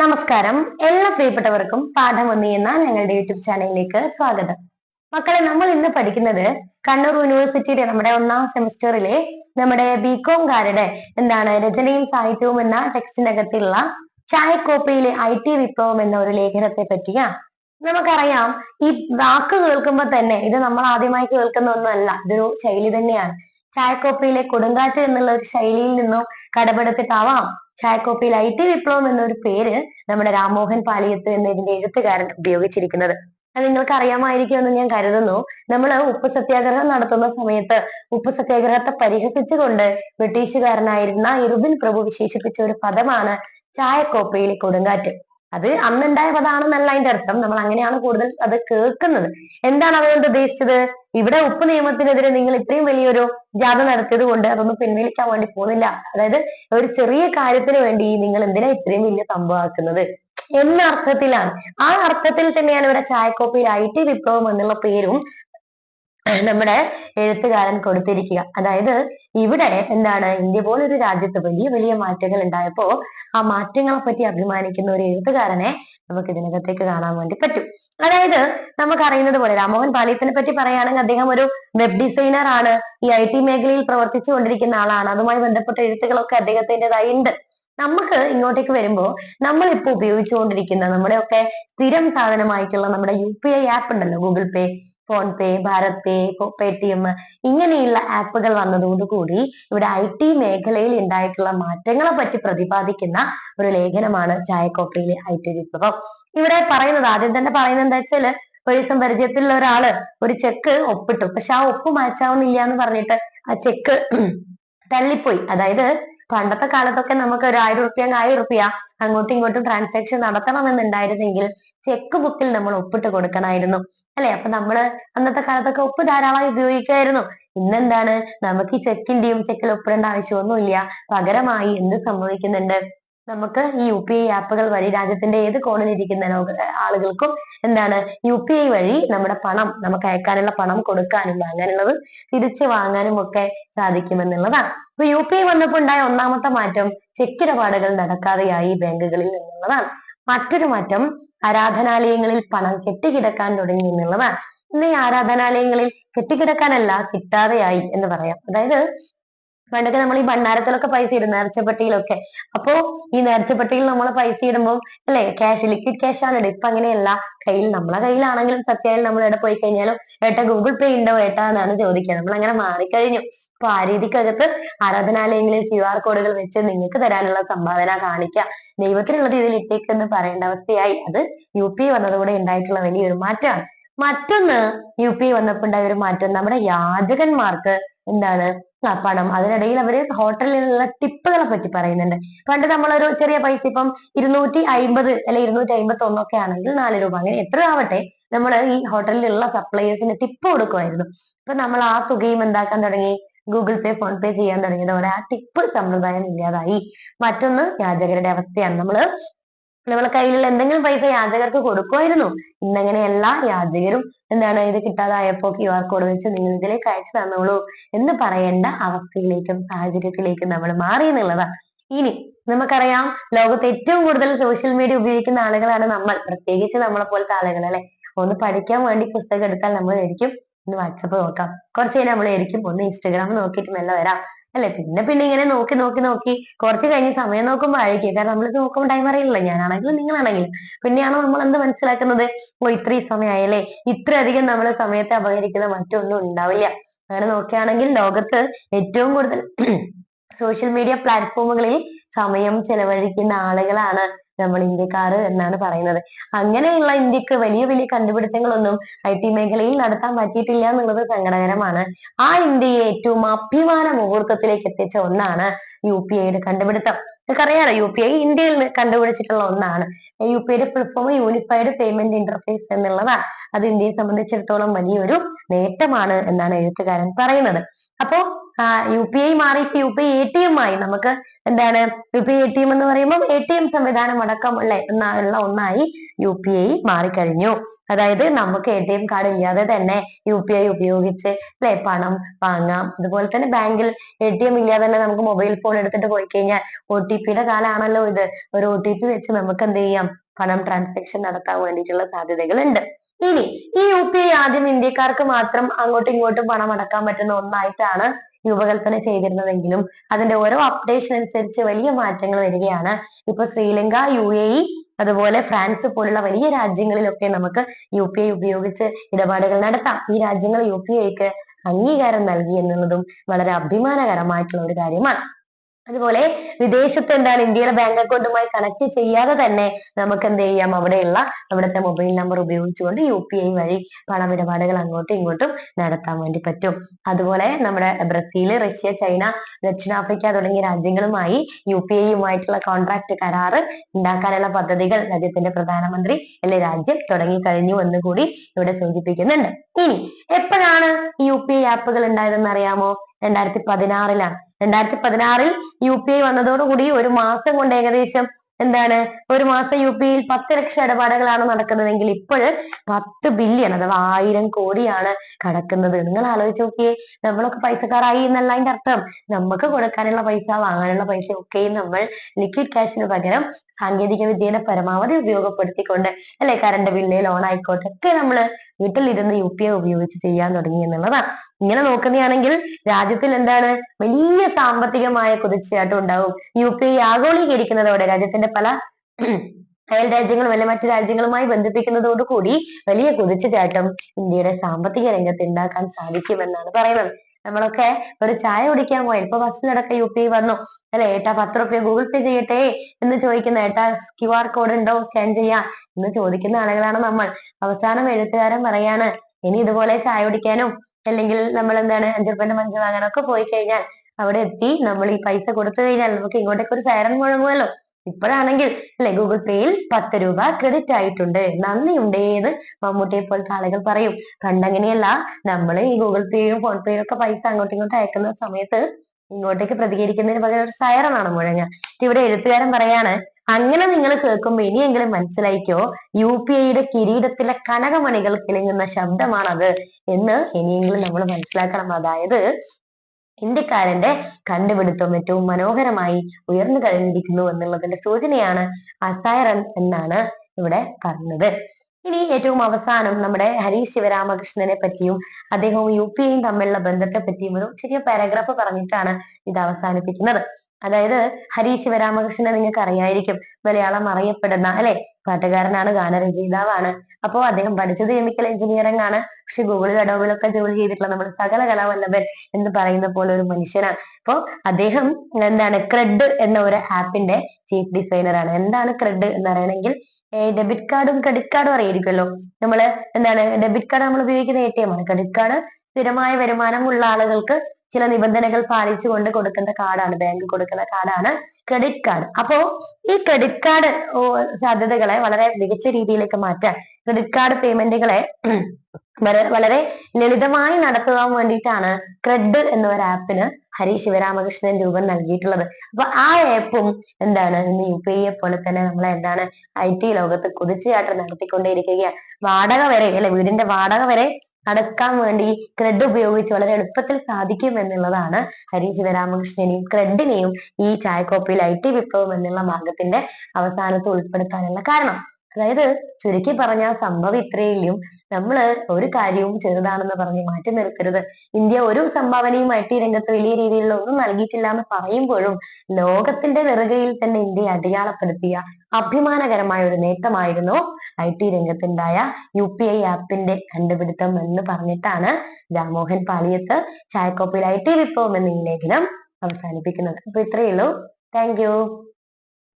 നമസ്കാരം. എല്ലാ പ്രിയപ്പെട്ടവർക്കും പാഠം ഒന്നി എന്ന ഞങ്ങളുടെ യൂട്യൂബ് ചാനലിലേക്ക് സ്വാഗതം. മക്കളെ നമ്മൾ ഇന്ന് പഠിക്കുന്നത് കണ്ണൂർ യൂണിവേഴ്സിറ്റിയുടെ നമ്മുടെ ഒന്നാം സെമിസ്റ്ററിലെ നമ്മുടെ ബികോംകാരുടെ എന്താണ് രചനയും സാഹിത്യവും എന്ന ടെക്സ്റ്റിനകത്തുള്ള ചായക്കോപ്പയിലെ ഐ ടി വിപ്ലവം എന്ന ഒരു ലേഖനത്തെ പറ്റിയാ നമുക്കറിയാം. ഈ വാക്ക് കേൾക്കുമ്പോൾ തന്നെ ഇത് നമ്മൾ ആദ്യമായി കേൾക്കുന്ന ഒന്നല്ല ഇതൊരു ശൈലി തന്നെയാണ്. ചായക്കോപ്പയിലെ കൊടുങ്കാറ്റ് എന്നുള്ള ഒരു ശൈലിയിൽ നിന്നും കടമെടുത്തിട്ടാവാം ചായക്കോപ്പയിൽ ഐ ടി വിപ്ലവം എന്നൊരു പേര് നമ്മുടെ രാമോഹൻ പാലിയത്ത് എന്ന ഇതിന്റെ എഴുത്തുകാരൻ ഉപയോഗിച്ചിരിക്കുന്നത്. അത് നിങ്ങൾക്ക് അറിയാമായിരിക്കുമെന്ന് ഞാൻ കരുതുന്നു. നമ്മൾ ഉപ്പ് സത്യാഗ്രഹം നടത്തുന്ന സമയത്ത് ഉപ്പ് സത്യാഗ്രഹത്തെ പരിഹസിച്ചുകൊണ്ട് ബ്രിട്ടീഷുകാരനായിരുന്ന ഇർവിൻ പ്രഭു വിശേഷിപ്പിച്ച ഒരു പദമാണ് ചായക്കോപ്പയിലെ കൊടുങ്കാറ്റ്. അത് അന്നുണ്ടായ പദമാണെന്നല്ല അതിന്റെ അർത്ഥം. നമ്മൾ അങ്ങനെയാണ് കൂടുതൽ അത് കേൾക്കുന്നത്. എന്താണ് അതുകൊണ്ട് ഉദ്ദേശിച്ചത്? ഇവിടെ ഉപ്പ് നിയമത്തിനെതിരെ നിങ്ങൾ ഇത്രയും വലിയൊരു ജാഥ നടത്തിയത് കൊണ്ട് അതൊന്നും പിൻവലിക്കാൻ വേണ്ടി പോകുന്നില്ല. അതായത് ഒരു ചെറിയ കാര്യത്തിന് വേണ്ടി നിങ്ങൾ എന്തിനാ ഇത്രയും വലിയ സംഭവമാക്കുന്നത് എന്ന അർത്ഥത്തിലാണ്. ആ അർത്ഥത്തിൽ തന്നെയാണ് ഇവിടെ ചായക്കോപ്പയിൽ ഐ ടി വിപ്ലവം എന്നുള്ള പേരും നമ്മുടെ എഴുത്തുകാരൻ കൊടുത്തിരിക്കുക. അതായത് ഇവിടെ എന്താണ്? ഇന്ത്യ പോലൊരു രാജ്യത്ത് വലിയ വലിയ മാറ്റങ്ങൾ ഉണ്ടായപ്പോ ആ മാറ്റങ്ങളെ പറ്റി അഭിമാനിക്കുന്ന ഒരു എഴുത്തുകാരനെ നമുക്ക് ഇതിനകത്തേക്ക് കാണാൻ വേണ്ടി പറ്റും. അതായത് നമുക്ക് അറിയുന്നത് പോലെ രാമോഹൻ പാലിയത്തിനെ പറ്റി പറയുകയാണെങ്കിൽ അദ്ദേഹം ഒരു വെബ് ഡിസൈനർ ആണ്. ഈ ഐ ടി മേഖലയിൽ പ്രവർത്തിച്ചു കൊണ്ടിരിക്കുന്ന ആളാണ്. അതുമായി ബന്ധപ്പെട്ട എഴുത്തുകളൊക്കെ അദ്ദേഹത്തിന്റെതായി ഉണ്ട്. നമുക്ക് ഇങ്ങോട്ടേക്ക് വരുമ്പോൾ നമ്മൾ ഇപ്പൊ ഉപയോഗിച്ചുകൊണ്ടിരിക്കുന്ന നമ്മുടെയൊക്കെ സ്ഥിരം സാധനമായിട്ടുള്ള നമ്മുടെ യു പി ഐ ആപ്പ് ഉണ്ടല്ലോ Google pay. Phone pay Bharat pay Paytm ഇങ്ങനെയുള്ള ആപ്പുകൾ വന്നതോടുകൂടി ഇവിടെ ഐ ടി മേഖലയിൽ ഉണ്ടായിട്ടുള്ള മാറ്റങ്ങളെ പറ്റി പ്രതിപാദിക്കുന്ന ഒരു ലേഖനമാണ് ചായക്കോട്ടയിലെ ഐ ടി വിപ്ലവം. ഇവിടെ പറയുന്നത് ആദ്യം തന്നെ പറയുന്നത് എന്താ വെച്ചാൽ ഒരു ദിവസം പരിചയത്തിലുള്ള ഒരാൾ ഒരു ചെക്ക് ഒപ്പിട്ടു. പക്ഷെ ആ ഒപ്പ് മാച്ചാവുന്നില്ല എന്ന് പറഞ്ഞിട്ട് ആ ചെക്ക് തള്ളിപ്പോയി. അതായത് പണ്ടത്തെ കാലത്തൊക്കെ നമുക്ക് ഒരു ആയിരം റുപ്യ ആയിരം റുപ്യ അങ്ങോട്ടും ഇങ്ങോട്ടും ട്രാൻസാക്ഷൻ നടത്തണമെന്നുണ്ടായിരുന്നെങ്കിൽ ചെക്ക് ബുക്കിൽ നമ്മൾ ഒപ്പിട്ട് കൊടുക്കണമായിരുന്നു അല്ലെ? അപ്പൊ നമ്മൾ അന്നത്തെ കാലത്തൊക്കെ ഒപ്പ് ധാരാളമായി ഉപയോഗിക്കുമായിരുന്നു. ഇന്നെന്താണ്? നമുക്ക് ഈ ചെക്കിന്റെയും ചെക്കിൽ ഒപ്പിടേണ്ട ആവശ്യമൊന്നുമില്ല. പകരമായി എന്ത് സംഭവിക്കുന്നുണ്ട്? നമുക്ക് ഈ യു പി ഐ ആപ്പുകൾ വഴി രാജ്യത്തിന്റെ ഏത് കോണിൽ ഇരിക്കുന്ന ആളുകൾക്കും എന്താണ്? യു പി ഐ വഴി നമ്മുടെ പണം നമുക്ക് അയക്കാനുള്ള പണം കൊടുക്കാനും വാങ്ങാനുള്ളത് തിരിച്ചു വാങ്ങാനും ഒക്കെ സാധിക്കുമെന്നുള്ളതാണ്. അപ്പൊ യു പി ഐ വന്നപ്പോൾ ഉണ്ടായ ഒന്നാമത്തെ മാറ്റം ചെക്ക് ഇടപാടുകൾ നടക്കാതെയായി ബാങ്കുകളിൽ എന്നുള്ളതാണ് മറ്റൊരു മാറ്റം ആരാധനാലയങ്ങളിൽ പണം കെട്ടിക്കിടക്കാൻ തുടങ്ങി എന്നുള്ളതാണ്. ഇന്ന് ഈ ആരാധനാലയങ്ങളിൽ കെട്ടിക്കിടക്കാനല്ല കിട്ടാതെയായി എന്ന് പറയാം. അതായത് പണ്ടൊക്കെ നമ്മൾ ഈ ഭണ്ഡാരത്തിലൊക്കെ പൈസ ഇടും നേർച്ചപ്പെട്ടിയിലൊക്കെ. അപ്പോ ഈ നേർച്ചപ്പെട്ടിയിൽ നമ്മൾ പൈസ ഇടുമ്പോൾ അല്ലെ ക്യാഷ് ലിക്വിഡ് ക്യാഷ് ആണ് ഇടുക ഇപ്പൊ അങ്ങനെയല്ല. കയ്യിൽ നമ്മളെ കയ്യിലാണെങ്കിലും സത്യമായാലും നമ്മൾ എവിടെ പോയി കഴിഞ്ഞാലും ഏട്ടാ ഗൂഗിൾ പേ ഉണ്ടോ ഏട്ടാ എന്നാണ് ചോദിക്കുക. നമ്മൾ അങ്ങനെ മാറിക്കഴിഞ്ഞു. അപ്പൊ ആ രീതിക്കകത്ത് ആരാധനാലയങ്ങളിൽ ക്യു ആർ കോഡുകൾ വെച്ച് നിങ്ങൾക്ക് തരാനുള്ള സംഭാവന കാണിക്കുക. ദൈവത്തിനുള്ള രീതിയിൽ ഇട്ടേക്കെന്ന് പറയേണ്ട അവസ്ഥയായി. അത് യു പി വന്നതോടെ ഉണ്ടായിട്ടുള്ള വലിയൊരു മാറ്റമാണ്. മറ്റൊന്ന് യു പി വന്നപ്പോൾ ഉണ്ടായ ഒരു മാറ്റം. നമ്മുടെ യാചകന്മാർക്ക് എന്താണ്? പണം. അതിനിടയിൽ അവർ ഹോട്ടലിലുള്ള ടിപ്പുകളെ പറ്റി പറയുന്നുണ്ട്. പണ്ട് നമ്മളൊരു ചെറിയ പൈസ ഇപ്പം ഇരുന്നൂറ്റി അയിമ്പത് അല്ലെ ഇരുന്നൂറ്റി അയിമ്പത്തി ഒന്നൊക്കെ ആണെങ്കിൽ നാല് രൂപ. അങ്ങനെ എത്ര ആവട്ടെ നമ്മൾ ഈ ഹോട്ടലിലുള്ള സപ്ലൈയേഴ്സിന് ടിപ്പ് കൊടുക്കുമായിരുന്നു. അപ്പൊ നമ്മൾ ആ തുകയും എന്താക്കാൻ തുടങ്ങി? ഗൂഗിൾ പേ ഫോൺ പേ ചെയ്യാൻ തുടങ്ങിയതോടെ ആ ടിപ്പ് സമ്പ്രദായം ഇല്ലാതായി. മറ്റൊന്ന് യാചകരുടെ അവസ്ഥയാണ്. നമ്മൾ നമ്മളെ കയ്യിലുള്ള എന്തെങ്കിലും പൈസ യാചകർക്ക് കൊടുക്കുമായിരുന്നു. ഇന്നങ്ങനെയല്ല യാചകരും എന്താണ് ഇത് കിട്ടാതായപ്പോ ക്യു ആർ കോഡ് വെച്ച് നിങ്ങൾ ഇതിലേക്ക് അയച്ചു തന്നോളൂ എന്ന് പറയേണ്ട അവസ്ഥയിലേക്കും സാഹചര്യത്തിലേക്കും നമ്മൾ മാറി എന്നുള്ളതാണ് ഇനി നമുക്കറിയാം ലോകത്ത് ഏറ്റവും കൂടുതൽ സോഷ്യൽ മീഡിയ ഉപയോഗിക്കുന്ന ആളുകളാണ് നമ്മൾ. പ്രത്യേകിച്ച് നമ്മളെ പോലത്തെ ആളുകൾ അല്ലെ? ഒന്ന് പഠിക്കാൻ വേണ്ടി പുസ്തകം എടുത്താൽ നമ്മൾ ആയിരിക്കും. ഒന്ന് വാട്സപ്പ് നോക്കാം. കുറച്ച് കഴിഞ്ഞാൽ നമ്മൾ ആയിരിക്കും. ഒന്ന് ഇൻസ്റ്റാഗ്രാം നോക്കിയിട്ട് മെല്ലെ വരാം. അല്ലെ? പിന്നെ പിന്നെ ഇങ്ങനെ നോക്കി നോക്കി നോക്കി കുറച്ച് കഴിഞ്ഞ് സമയം നോക്കുമ്പോൾ ആയിരിക്കും കാരണം നമ്മൾ നോക്കുമ്പോൾ ടൈം അറിയില്ല ഞാനാണെങ്കിലും നിങ്ങളാണെങ്കിലും. പിന്നെയാണ് നമ്മൾ എന്ത് മനസ്സിലാക്കുന്നത്? ഓ ഇത്രയും സമയമായല്ലേ ഇത്രയധികം നമ്മൾ സമയത്തെ അപഹരിക്കുന്ന മറ്റൊന്നും ഉണ്ടാവില്ല. അങ്ങനെ നോക്കുകയാണെങ്കിൽ ലോകത്ത് ഏറ്റവും കൂടുതൽ സോഷ്യൽ മീഡിയ പ്ലാറ്റ്ഫോമുകളിൽ സമയം ചെലവഴിക്കുന്ന ആളുകളാണ് നമ്മൾ ഇന്ത്യക്കാർ എന്നാണ് പറയുന്നത്. അങ്ങനെയുള്ള ഇന്ത്യയ്ക്ക് വലിയ വലിയ കണ്ടുപിടുത്തങ്ങളൊന്നും ഐ ടി മേഖലയിൽ നടത്താൻ പറ്റിയിട്ടില്ല എന്നുള്ളത് സങ്കടകരമാണ്. ആ ഇന്ത്യയെ ഏറ്റവും അഭിമാന മുഹൂർത്തത്തിലേക്ക് എത്തിച്ച ഒന്നാണ് യു പി ഐയുടെ കണ്ടുപിടുത്തം. നിങ്ങൾക്കറിയാലോ യു പി ഐ ഇന്ത്യയിൽ കണ്ടുപിടിച്ചിട്ടുള്ള ഒന്നാണ്. യു പി ഐയുടെ പ്ലാറ്റ്ഫോം യൂണിഫൈഡ് പേയ്മെന്റ് ഇന്റർഫേസ് എന്നുള്ളതാണ് അത് ഇന്ത്യയെ സംബന്ധിച്ചിടത്തോളം വലിയൊരു നേട്ടമാണ് എന്നാണ് എഴുത്തുകാരൻ പറയുന്നത്. അപ്പോ യു പി ഐ മാറി ഇപ്പൊ U P I A T M ആയി. നമുക്ക് എന്താണ് U P I A T M എന്ന് പറയുമ്പോൾ എ ടി എം സംവിധാനം അടക്കമുള്ള ഉള്ള ഒന്നായി യു പി ഐ മാറിക്കഴിഞ്ഞു. അതായത് നമുക്ക് എ ടി എം കാർഡ് ഇല്ലാതെ തന്നെ യു പി ഐ ഉപയോഗിച്ച് അല്ലെ? പണം വാങ്ങാം. അതുപോലെ തന്നെ ബാങ്കിൽ എ ടി എം ഇല്ലാതെ തന്നെ നമുക്ക് മൊബൈൽ ഫോൺ എടുത്തിട്ട് പോയി കഴിഞ്ഞാൽ ഒ ടി പിയുടെ കാലാണല്ലോ ഇത്. ഒരു ഒ ടി പി വെച്ച് നമുക്ക് എന്ത് ചെയ്യാം? പണം ട്രാൻസാക്ഷൻ നടത്താൻ വേണ്ടിയിട്ടുള്ള സാധ്യതകളുണ്ട്. ഇനി ഈ യു പി ഐ ആദ്യം ഇന്ത്യക്കാർക്ക് മാത്രം അങ്ങോട്ടും ഇങ്ങോട്ടും പണം അടക്കാൻ പറ്റുന്ന ഒന്നായിട്ടാണ് രൂപകൽപ്പന ചെയ്തിരുന്നതെങ്കിലും അതിന്റെ ഓരോ അപ്ഡേഷൻ അനുസരിച്ച് വലിയ മാറ്റങ്ങൾ വരികയാണ്. ഇപ്പൊ ശ്രീലങ്ക യു എ ഇ അതുപോലെ ഫ്രാൻസ് പോലുള്ള വലിയ രാജ്യങ്ങളിലൊക്കെ നമുക്ക് യു പി ഐ ഉപയോഗിച്ച് ഇടപാടുകൾ നടത്താം. ഈ രാജ്യങ്ങൾ യു പി ഐക്ക് അംഗീകാരം നൽകി എന്നുള്ളതും വളരെ അഭിമാനകരമായിട്ടുള്ള ഒരു കാര്യമാണ്. അതുപോലെ വിദേശത്ത് എന്താണ് ഇന്ത്യയിലെ ബാങ്ക് അക്കൗണ്ടുമായി കണക്ട് ചെയ്യാതെ തന്നെ നമുക്ക് എന്ത് ചെയ്യാം? അവിടെയുള്ള അവിടുത്തെ മൊബൈൽ നമ്പർ ഉപയോഗിച്ചുകൊണ്ട് യു പി ഐ വഴി പണമിടപാടുകൾ അങ്ങോട്ടും ഇങ്ങോട്ടും നടത്താൻ വേണ്ടി പറ്റും. അതുപോലെ നമ്മുടെ ബ്രസീൽ റഷ്യ ചൈന ദക്ഷിണാഫ്രിക്ക തുടങ്ങിയ രാജ്യങ്ങളുമായി യു പി ഐയുമായിട്ടുള്ള കോൺട്രാക്ട് കരാറ് ഉണ്ടാക്കാനുള്ള പദ്ധതികൾ രാജ്യത്തിന്റെ പ്രധാനമന്ത്രി അല്ലെ രാജ്യം തുടങ്ങി കഴിഞ്ഞു എന്ന് കൂടി ഇവിടെ സൂചിപ്പിക്കുന്നുണ്ട്. ഇനി എപ്പോഴാണ് യു പി ഐ ആപ്പുകൾ ഉണ്ടായതെന്ന് അറിയാമോ? രണ്ടായിരത്തി പതിനാറിലാണ്. രണ്ടായിരത്തി പതിനാറിൽ യു പി ഐ വന്നതോടുകൂടി ഒരു മാസം കൊണ്ട് ഏകദേശം എന്താണ് ഒരു മാസം യു പി ഐയിൽ പത്ത് ലക്ഷം ഇടപാടുകളാണ് നടക്കുന്നതെങ്കിൽ ഇപ്പോൾ പത്ത് ബില്യൺ അഥവാ ആയിരം കോടിയാണ് കടക്കുന്നത്. നിങ്ങൾ ആലോചിച്ച് നോക്കിയേ നമ്മളൊക്കെ പൈസക്കാരായി എന്നല്ല അതിന്റെ അർത്ഥം. നമുക്ക് കൊടുക്കാനുള്ള പൈസ വാങ്ങാനുള്ള പൈസ ഒക്കെ നമ്മൾ ലിക്വിഡ് ക്യാഷിന് പകരം സാങ്കേതിക വിദ്യയുടെ പരമാവധി ഉപയോഗപ്പെടുത്തിക്കൊണ്ട് അല്ലെ കറണ്ട് ബില്ല് ലോൺ ആയിക്കോട്ടെ ഒക്കെ നമ്മൾ വീട്ടിലിരുന്ന് യു പി ഐ ഉപയോഗിച്ച് ചെയ്യാൻ തുടങ്ങി എന്നുള്ളതാണ്. ഇങ്ങനെ നോക്കുകയാണെങ്കിൽ രാജ്യത്തിൽ എന്താണ് വലിയ സാമ്പത്തികമായ കുതിച്ചുചാട്ടം ഉണ്ടാവും. യു പി ഐ ആഗോളീകരിക്കുന്നതോടെ രാജ്യത്തിന്റെ പല അയൽ രാജ്യങ്ങളും അല്ലെ മറ്റു രാജ്യങ്ങളുമായി ബന്ധിപ്പിക്കുന്നതോടുകൂടി വലിയ കുതിച്ചുചാട്ടം ഇന്ത്യയുടെ സാമ്പത്തിക രംഗത്ത് ഉണ്ടാക്കാൻ സാധിക്കുമെന്നാണ് പറയുന്നത്. നമ്മളൊക്കെ ഒരു ചായ കുടിക്കാൻ പോയി ഇപ്പൊ ബസ്സിലടക്കം യു പി വന്നു. അല്ലെ ഏട്ടാ പത്ത് റുപ്യ ഗൂഗിൾ പേ ചെയ്യട്ടെ എന്ന് ചോദിക്കുന്ന ഏട്ടാ ക്യു ആർ കോഡ് ഉണ്ടോ? സ്കാൻ ചെയ്യാം എന്ന് ചോദിക്കുന്ന ആളുകളാണ് നമ്മൾ. അവസാനം എഴുത്തുകാരൻ പറയാണ് ഇനി ഇതുപോലെ ചായ കുടിക്കാനും അല്ലെങ്കിൽ നമ്മൾ എന്താണ് അഞ്ചു റുപ്യന്റെ മഞ്ച് വാങ്ങാനൊക്കെ പോയി കഴിഞ്ഞാൽ അവിടെ എത്തി നമ്മൾ ഈ പൈസ കൊടുത്തു കഴിഞ്ഞാൽ നമുക്ക് ഇങ്ങോട്ടേക്ക് ഒരു സൈറൺ മുഴങ്ങുമല്ലോ. ഇപ്പോഴാണെങ്കിൽ അല്ലെ ഗൂഗിൾ പേയിൽ പത്ത് രൂപ ക്രെഡിറ്റ് ആയിട്ടുണ്ട്. നന്ദിയുണ്ടേ എന്ന് മമ്മൂട്ടിയെ പോലത്തെ ആളുകൾ പറയും. പണ്ടങ്ങനെയല്ല നമ്മൾ ഈ ഗൂഗിൾ പേയും ഫോൺ പേയും ഒക്കെ പൈസ അങ്ങോട്ടും ഇങ്ങോട്ടും അയക്കുന്ന സമയത്ത് ഇങ്ങോട്ടേക്ക് പ്രതികരിക്കുന്നതിന് പകരം ഒരു സൈറൺ ആണ് മുഴങ്ങുക. ഇവിടെ എഴുത്തുകാരൻ പറയാണ് അങ്ങനെ നിങ്ങൾ കേൾക്കുമ്പോൾ ഇനിയെങ്കിലും മനസ്സിലായിക്കോ? യു പി ഐയുടെ കിരീടത്തിലെ കനകമണികൾ കിളിങ്ങുന്ന ശബ്ദമാണത് എന്ന് ഇനിയെങ്കിലും നമ്മൾ മനസ്സിലാക്കണം. അതായത് ഇന്ത്യക്കാരന്റെ കണ്ടുപിടുത്തം ഏറ്റവും മനോഹരമായി ഉയർന്നു കഴിഞ്ഞിരിക്കുന്നു എന്നുള്ളതിന്റെ സൂചനയാണ് അസൈറൻ എന്നാണ് ഇവിടെ പറഞ്ഞത്. ഇനി ഏറ്റവും അവസാനം നമ്മുടെ ഹരീഷ് ശിവരാമകൃഷ്ണനെ പറ്റിയും അദ്ദേഹവും യു പി ഐയും തമ്മിലുള്ള ബന്ധത്തെ പറ്റിയും ഒരു ചെറിയ പാരഗ്രാഫ് പറഞ്ഞിട്ടാണ് ഇത് അവസാനിപ്പിക്കുന്നത്. അതായത് ഹരീഷ് ശിവരാമകൃഷ്ണനെ നിങ്ങൾക്ക് അറിയായിരിക്കും മലയാളം അറിയപ്പെടുന്ന അല്ലെ? പാട്ടുകാരനാണ് ഗാനരചയിതാവാണ്. അപ്പോ അദ്ദേഹം പഠിച്ചത് കെമിക്കൽ എഞ്ചിനീയറിംഗ് ആണ്. പക്ഷെ ഗൂഗിൾ അഡോബിലൊക്കെ ജോലി ചെയ്തിട്ടുള്ള നമ്മുടെ സകല കലാവല്ലഭൻ എന്ന് പറയുന്ന പോലെ ഒരു മനുഷ്യനാണ്. അപ്പോ അദ്ദേഹം എന്താണ് ക്രെഡ് എന്ന ഒരു ആപ്പിന്റെ ചീഫ് ഡിസൈനർ ആണ്. എന്താണ് ക്രെഡ് എന്ന് പറയണമെങ്കിൽ ഡെബിറ്റ് കാർഡും ക്രെഡിറ്റ് കാർഡും അറിയായിരിക്കുമല്ലോ. നമ്മൾ എന്താണ് ഡെബിറ്റ് കാർഡ് നമ്മൾ ഉപയോഗിക്കുന്ന എ ടി എം ആണ്. ക്രെഡിറ്റ് കാർഡ് സ്ഥിരമായ വരുമാനമുള്ള ആളുകൾക്ക് ചില നിബന്ധനകൾ പാലിച്ചുകൊണ്ട് കൊടുക്കുന്ന കാർഡാണ്. ബാങ്ക് കൊടുക്കുന്ന കാർഡാണ് ക്രെഡിറ്റ് കാർഡ് അപ്പോ ഈ ക്രെഡിറ്റ് കാർഡ് സാധ്യതകളെ വളരെ മികച്ച രീതിയിലേക്ക് മാറ്റാൻ ക്രെഡിറ്റ് കാർഡ് പേയ്മെന്റുകളെ വളരെ ലളിതമായി നടത്തുവാൻ വേണ്ടിയിട്ടാണ് ക്രെഡ് എന്ന ഒരു ആപ്പിന് ഹരി ശിവരാമകൃഷ്ണൻ രൂപം നൽകിയിട്ടുള്ളത്. അപ്പൊ ആ ആപ്പും എന്താണ്? ഇന്ന് യു പി ഐയെ പോലെ തന്നെ നമ്മൾ എന്താണ്? ഐ ടി ലോകത്ത് കുതിച്ചുചാട്ടം നടത്തിക്കൊണ്ടേയിരിക്കുകയാണ്. വാടക വരെ അല്ലെ വീടിന്റെ വാടക വരെ അടക്കാൻ വേണ്ടി ക്രെഡ് ഉപയോഗിച്ച് വളരെ എളുപ്പത്തിൽ സാധിക്കും എന്നുള്ളതാണ് ഹരി ശിവരാമകൃഷ്ണനെയും ക്രെഡിനെയും ഈ ചായക്കോപ്പയിൽ ഐ ടി വിപ്ലവം എന്നുള്ള ഭാഗത്തിന്റെ അവസാനത്ത് ഉൾപ്പെടുത്താനുള്ള കാരണം. അതായത് ചുരുക്കി പറഞ്ഞ സംഭവം ഇത്രയും നമ്മൾ ഒരു കാര്യവും ചെറുതാണെന്ന് പറഞ്ഞ് മാറ്റി നിർത്തരുത്. ഇന്ത്യ ഒരു സംഭാവനയും ഐ ടി രംഗത്ത് വലിയ രീതിയിലുള്ള ഒന്നും നൽകിയിട്ടില്ല എന്ന് പറയുമ്പോഴും ലോകത്തിന്റെ നെറുകയിൽ തന്നെ ഇന്ത്യയെ അടയാളപ്പെടുത്തിയ അഭിമാനകരമായ ഒരു നേട്ടമായിരുന്നു ഐ ടി രംഗത്തുണ്ടായ യു പി ഐ ആപ്പിന്റെ കണ്ടുപിടുത്തം എന്ന് പറഞ്ഞിട്ടാണ് രാമോഹൻ പാലിയത്ത് ചായക്കോപ്പിയിൽ ഐ ടി വിപ്ലവം എന്ന ഈ ലേഖനം അവസാനിപ്പിക്കുന്നത്. അപ്പൊ ഇത്രയേ ഉള്ളൂ താങ്ക്